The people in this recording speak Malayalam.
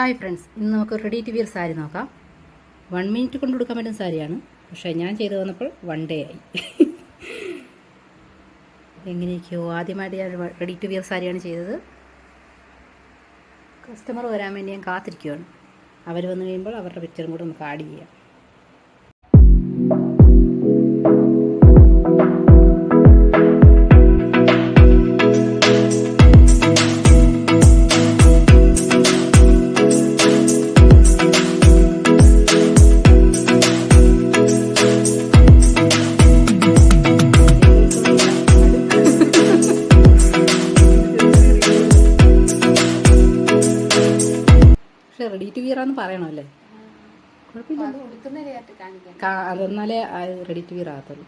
ഹായ് ഫ്രണ്ട്സ് ഇന്ന് നമുക്ക് റെഡി ടു വിയർ സാരി നോക്കാം. വൺ മിനിറ്റ് കൊണ്ട് കൊടുക്കാൻ പറ്റുന്ന സാരിയാണ്. പക്ഷേ ഞാൻ ചെയ്തു വന്നപ്പോൾ വൺ ഡേ ആയി. എങ്ങനെയൊക്കെയോ ആദ്യമായിട്ട് ഞാൻ റെഡി ടു വിയർ സാരിയാണ് ചെയ്തത്. കസ്റ്റമർ വരാൻ വേണ്ടി ഞാൻ കാത്തിരിക്കുകയാണ് അവർ വന്നു കഴിയുമ്പോൾ അവരുടെ പിക്ചറും കൂടെ നമുക്ക് ആഡ് ചെയ്യാം. പക്ഷേ റെഡി ടു വിയർ ആണെന്ന് പറയണമല്ലേ? കുഴപ്പമില്ല. അതെന്നാലേ റെഡി ടു വിയർ ആകത്തുള്ളൂ.